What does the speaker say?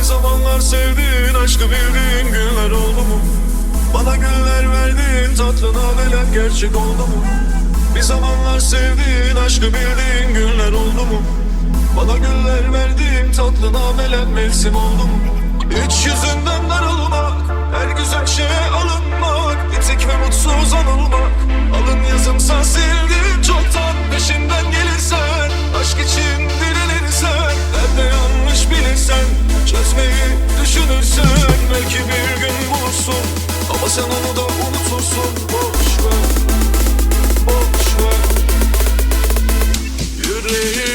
Bir zamanlar sevdiğin aşkı bildiğin günler oldu mu? Bana güller verdiğin tatlı nameler gerçek oldu mu? Bir zamanlar sevdiğin aşkı bildiğin günler oldu mu? Bana güller verdiğin tatlı nameler mevsim oldu mu? Hiç yüzünden darılmak, her güzel şeye alınmak Bitik ve mutsuz etmeyi düşünürsün Belki bir gün bulursun. Ama sen onu da unutursun Boş ver Boş ver. Yüreğim